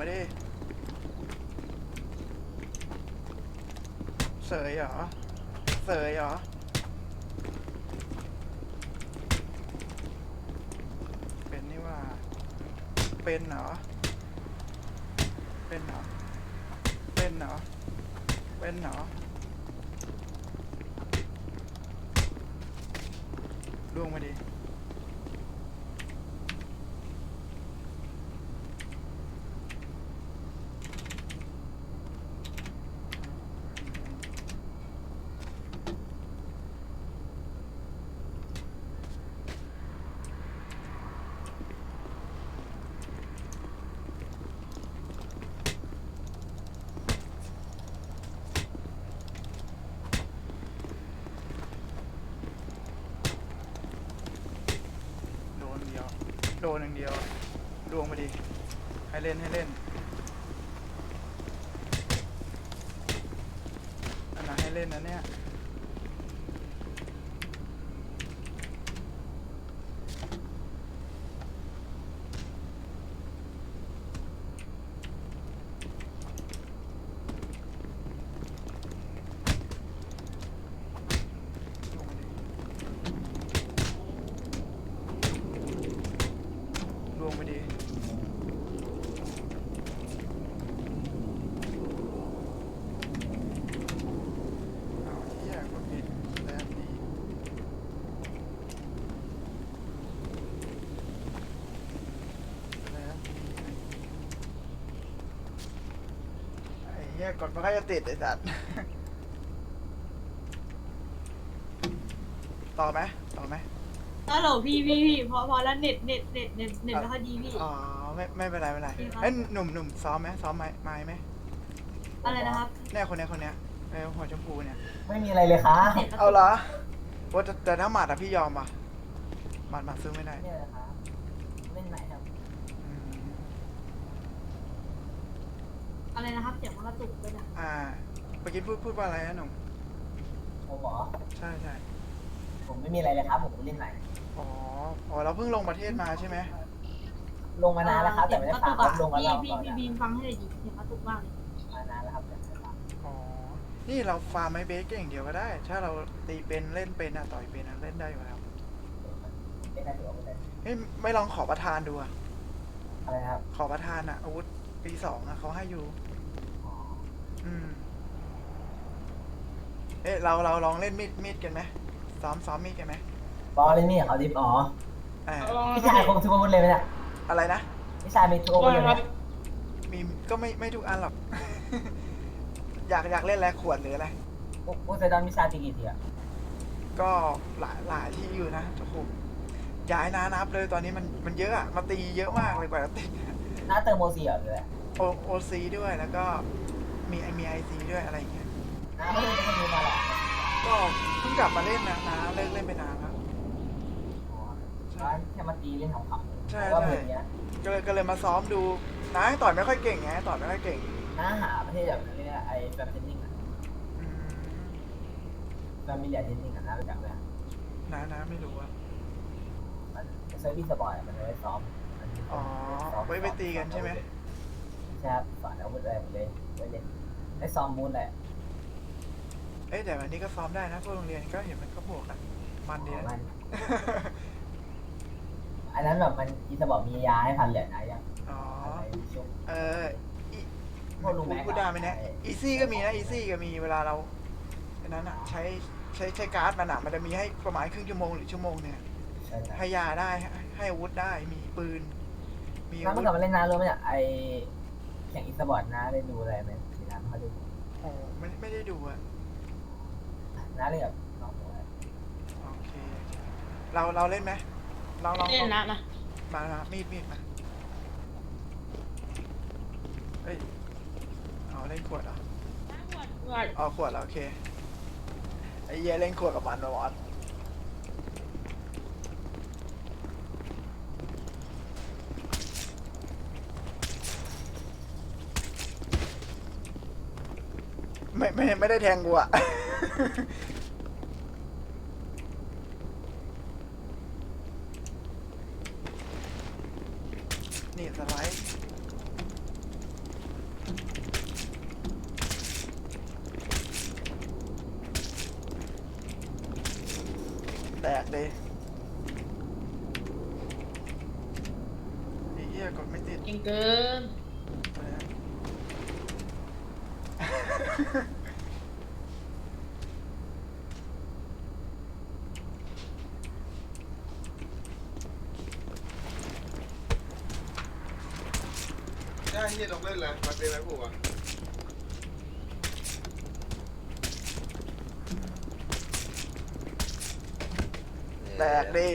ตกไดิเสยเหรอเสยเหรอเป็นนี่ว่า เป็นเหรอ เป็นเหรอ เป็นเหรอ เป็นเหรอล่วงมาดินเดียว โด นอย่างเดียวดวงมาดิให้เล่นให้เล่นอันไหนให้เล่นนะเนี่ย ดวงมาดิ ดวงไปดีเอาเหี้ยก็ผิดแล้วดีแล้วดีไอ้เหี้ ยกดมันก็จะติดไอ้สัตว์ต่อไหมต่อไหมฮัลโหลพี่พี่พี่พอพอแล้วเน็ตเน็ตเน็ตเน็ตเน็ตไม่ค่อยดีพี่ อ๋อไม่ไม่เป็นไรไม่เป็นไรโอเคครับเอ้ยหนุ่มหนุ่มซ้อมไหมซ้อมไม้ไม้ไหมอะไรนะครับเนี่ยคนเนี้ยคนเนี้ยเออหัวชมพูเนี่ย ไม่มีอะไรเลยค่ะเน็ตกระเอาตุกเหรอว่าแต่แต่ถ้าหมัดอะพี่ยอมป่ะหมัดหมัดซื้อไม่ได้เนี่ยเลยค่ะเล่นไหนครับ อืม อะไรนะครับเสียงมันกระตุกเลยนะอ่าเมื่อกี้พูดพูดว่าอะไรนะหนุ่มผมหมอใช่ใช่ผมไม่มีอะไรเลยครับ ผมเล่นไหนอ๋ออ๋อเราเพิ่งลงประเทศมาใช่ไหมลงมานานแล้วครับ แต่ไม่ได้เสียงกฝากระตุกครับลงมาอะพี่เราพี่ก่อนพี่บีมฟังให้หน่อยดิเสียงกระตุกมากเลยมานานแล้วครับแต่ไม่ได้ฝากอ๋อนี่เราฟาร์มไม้เบสก็อย่างเดียวก็ได้ ถ้าเราตีเป็นเล่นเป็นอะต่อยเป็นอะเล่นได้อยู่แล้วเล่นได้ถือว่าเป็นเฮ้ยไม่ลองขอประทานดูอะอะไรครับขอประทานอะอาวุธปีสองอะเขาให้อยู่อ๋อ อืมเอ๊ะเราเราลองเล่นมีดมีดกันไหมซ้อมซ้อมมีดกันไหมบอลเล่นนี่เขาดิฟอ๋ออ่าพี่ชายคงทุกอาวุธเลยไหมเนี่ยอะไรนะ พี่ชายมีทุกอาวุธเลยไหมมีก็ไม่ไม่ทุกอันหรอก อยากอยากเล่นอะไรขวดหรืออะไรพวกพวกไซดอนพี่ชายตีกี่ทีอะก็หลายหลายที่อยู่นะโอ้โหย้ายนานับเลยตอนนี้มันมันเยอะอะมาตีเยอะมากเลยกว่าจะตีน้าเติมโมซีเหรอหรืออะไรโอโอซีด้วยแล้วก็ มีไอมีไอซีด้วยอะไรอย่างเงี้ยน้าไม่ได้เป็นคนดูมาหรอกก็เพิ่งกลับมาเล่นนะนะเลิกเล่นไปนานแล้วอ๋อร้านแค่มาตีเล่นขำๆใช่ว่าใช่เหมือนเนี้ยก็เลยก็เลยมาซ้อมดูนะต่อยไม่ค่อยเก่งไงต่อยไม่ค่อยเก่งน้าหาประเทศแบบนี้เนี่ยไอ้แฟมเทนนิ่งอะอืมแฟมิเลียเทนนิ่งอะน้ารู้จักไหมอะนะนะไม่รู้อะมันเซอร์วิสสปอยล์มันเอาไว้ซ้อมมันมีอ๋อซ้อมไว้ไปตีกันใช่ไหม ใช่ครับสอนอาวุธอะไรหมดเลยไว้เล่น ได้ซ้อมมูนแหละเอ้ยแต่วันนี้ก็ซ้อมได้นะพวกโรงเรียนก็เห็นมันก็บวกกันมันดีนะ มัน อันนั้นแบบมันอีสบอกมียาให้พันเหรียญนะยังอ๋อ อะไรชุบ เอออีพวกรูแม็กอะ พูดได้ไหมเนี่ยใช่อีซี่ก็มีนะอีซี่ก็มีเวลาเราอันนั้นอะใช้ใช้ใช้การ์ดมันอะมันจะมีให้ประมาณครึ่งชั่วโมงหรือชั่วโมงเนี่ยใช่ใช่ให้ยาได้ให้ให้อาวุธได้มีปืน มีน้าอาวุเมื่อธ ก่อนมาเล่นน้ารู้ไหมเนี่ยไอแข่งอีสบอร์ดน้าได้ดูอะไรไหม ที่น้าไม่ค่อยดูโอ้ไม่ไม่ได้ดูอะน้าเล่นกับน้องผมอะโอเคเราเราเล่นไหมลองลองเล่นนะนะมามามีดมีดมาเฮ้ยเอาเล่นขวดเหรออ๋อขวดแล้วโอเคไอ้เหี้ยเล่นขวดกับมันมาวอส ไม่ไม่ไม่ได้แทงกูอะนี่สไลด์แตกเลยไอ้เหี้ยกดไม่ติด เก่งเกิน ได้เฮียต้องเล่นแล้วมาเป็นอะไรกูอะแตกดี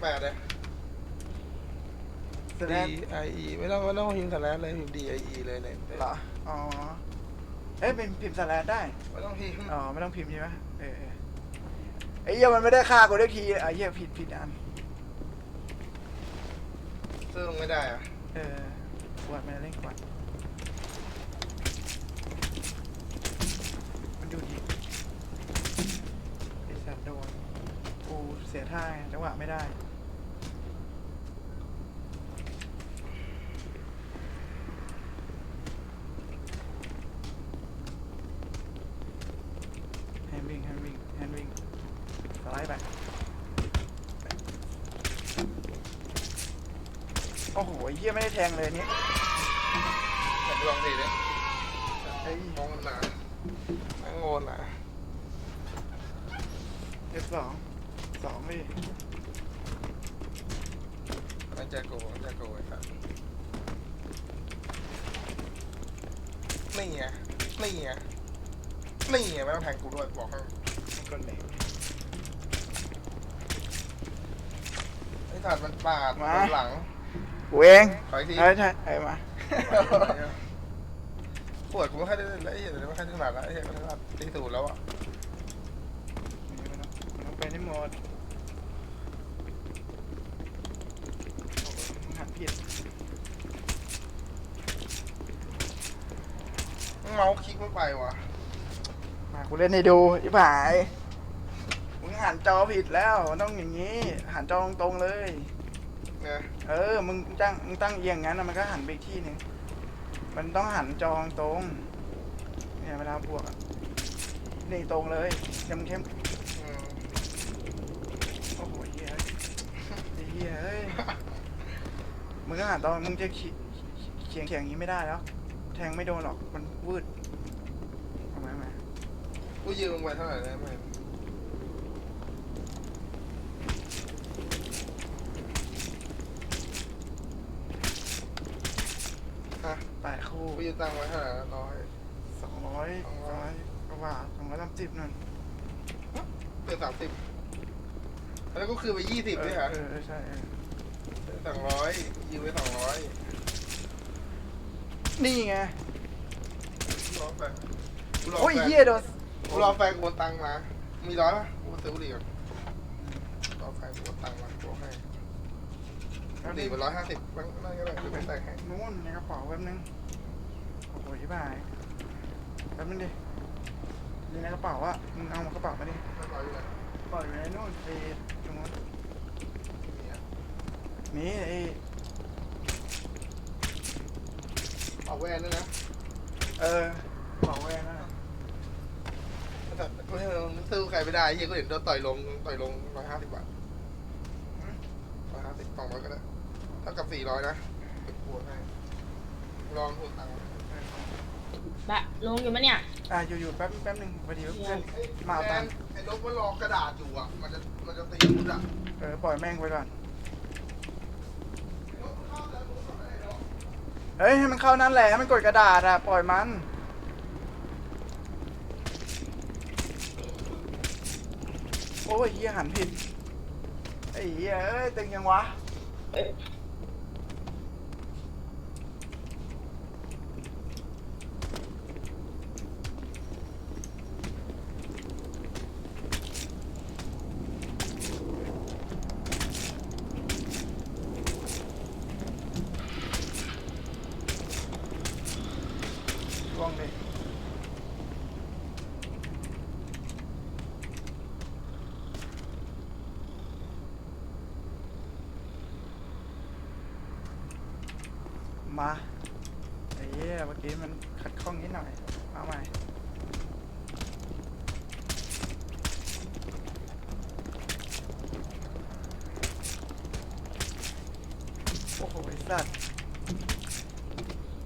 แปดเลยแสดดีงไอเอไม่ต้องไม่ต้องพิมพ์สแลนเลยพิมพ์ดีไอเอเลยเนี่ยเหรอ อ๋อ เอ้ยเป็นพิมพ์สแลนได้ ไม่ต้องพิมพ์อ๋อ ไม่ต้องพิมพ์ใช่ไหมเออเออไอ้เหี้ยมันไม่ได้ค่ากูได้ทีไอ้เหี้ยผิดผิดอัน ซื้อลงไม่ได้อะเออขวดมันเล่นขวดมันดูดีไอ้สัตว์โดนกูเสียท่าไงจังหวะไม่ได้ แฮนด์วิ่งแฮนด์วิ่งแฮนด์วิ่งสไลด์ไป โอ้โหไอ้เหี้ยไม่ได้แทงเลยอันนี้แต่ลองทีดิเฮ้ยมองมันหนาแม่งโงนหนาเอฟสองสองดิมันจะโกงจะโกงไอ้สัสนี่ไงนี่ไงนี่ไงไม่ต้องแทงกูด้วยบอกให้มันก็เหลวไอ้สัตว์มันปาดมาโดนหลัง กูเองขออีกที ใช่ใช่ไอ้มา ปวดกูไม่ค่อยได้เล่นแล้วไอ้เหี้ยเดี๋ยวไม่ค่อยถนัดแล้วไอ้เหี้ยก็ถนัดตีสูตรแล้วอะมันต้องมันต้องไปให้หมดโอ้โหมึงหันผิดเมาส์คลิกไม่ไปว่ะมากูเล่นให้ดูไอ้ผายมึงหันจอผิดแล้วมันต้องอย่างนี้ หันจอตรงๆเลยเนี่ยเออ มึงตั้งมึงตั้งเอียงงั้นนะมันก็หันไปอีกที่หนึ่งมันต้องหันจองตรง เนี่ยเวลาบวกอะนี่ตรงเลยเข้มเข้มอืมโอ้โหเฮียไอ้เฮียเอ้ย มึงก็หันตอนมึงจะขีเขียงเขียงอย่างนี้ไม่ได้แล้ว แทงไม่โดนหรอก มันวืดเอามาเอามากูยืมมึงไปเท่าไหร่ได้ไหม ฮะ แปดคู่กูยืมตังค์ไว้เท่าไหร่ร้อย สองร้อยสองร้ร้ออยยกว่าบาทสองร้อยสามสิบนั่นเป็นสามสิบแล้วก็คือไปยี่สิบด้วยเหรอเออเออใช่เออสองร้อยยืมไปสองร้อยนี่ไงรอแฟนกูรอโอ้ยแฟนเฮียโดนกูรอแฟนกูโอนตังค์มา มีร้อยปะกูซื้อบุหรี่ก่อนรอแฟนกูโอนตังค์มากูให้บุหรี่มันร้อยห้าสิบมันนั่นก็ได้กูไม่ใส่ให้นู่นในกระเป๋าแป๊บนึง โอ้โหยี่บาแป๊บนึงดินี่ในกระเป๋าอะมึงเอามากระเป๋ามาดิมันร้อยอยู่ไหนกระเป๋าอยู่ในนู่นไอ้ตรงนู้นมีอะนี่ไอ้เอาแวนด้วยนะเออกระเป๋าแหวนนั่นน่ะแต่ไม่ให้มันซื้อใครไม่ได้เฮียก็เห็นโดนต่อยลงต่อยลงร้อยห้าสิบบาทร้อยห้าสิบสองร้อยก็ได้เท่ากับสี่ร้อยนะเก็บปวดให้ลองทวงตังค์ บะลงอยู่มะเนี่ย อะอยู่ๆแป๊บแป๊บนึงพอดีว่าเพื่อนมาเอาตังค์ไอ้นกมันรอกระดาษอยู่อะ มันจะ มันจะตีมุดอะเออปล่อยแม่งไปก่อน เฮ้ยให้มันเข้านั่นแหละให้มันกดกระดาษอะปล่อยมัน โอ้ยเฮียหันผิดไอ้เฮียเอ้ยตึงยังวะล่วงดิ มาเหี้ยเมื่อกี้มันขัดข้องนิดหน่อยเอาใหม่ โอ้โหไอ้สัตว์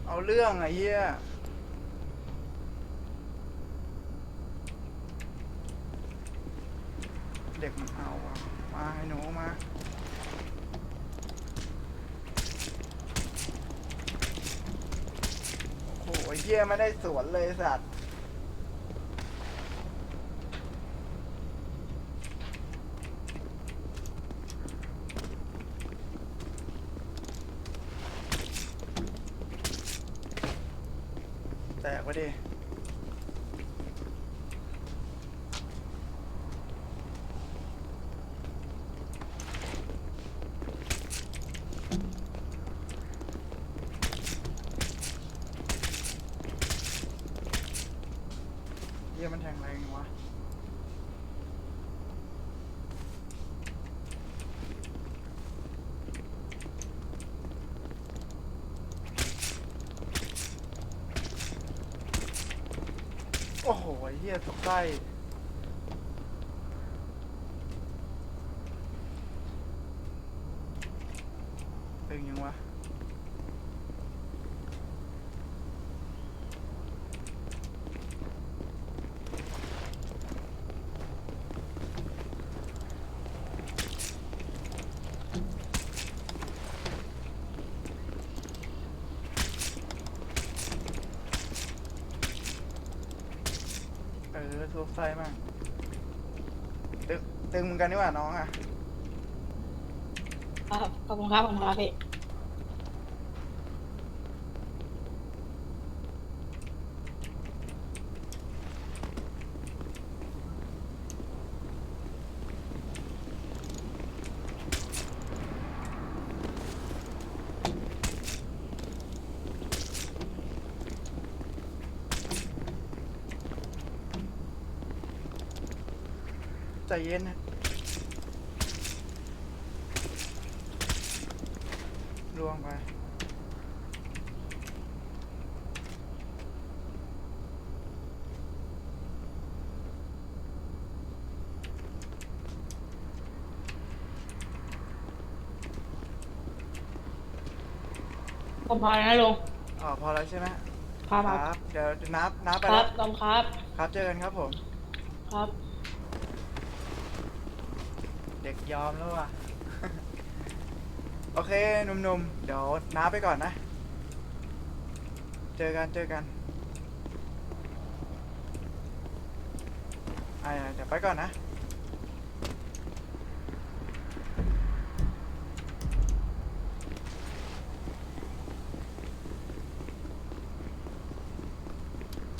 เอาเรื่องไอ้เหี้ยเด็กมันเอาอะมาให้หนูมา โอ้โหไอ้ เหี้ยไม่ได้สวนเลยสัตว์แตกไปดิ เยี่ยมันแทงแรงจังวะ โอ้โหไอ้เฮียตกใต้งยังวะ เออทุก ไส้มากตึงตึงเหมือนกันนี่หว่าน้องอะ ครับขอบคุณครับขอบคุณครับพี่ เย็นนะล่วงไปผมพอแล้วนะลุงอ๋อพอแล้วใช่ไหมครับคครัรับบเดี๋ยวนับนับไปครัแล้บวขอบคุณครับ ครับเจอกันครับผม ครับ เด็กยอมแล้วว่ะ โอเคหนุ่มๆ เดี๋ยวน้าไปก่อนนะ เจอกันเจอกันอ่าเดี๋ยวไปก่อนนะ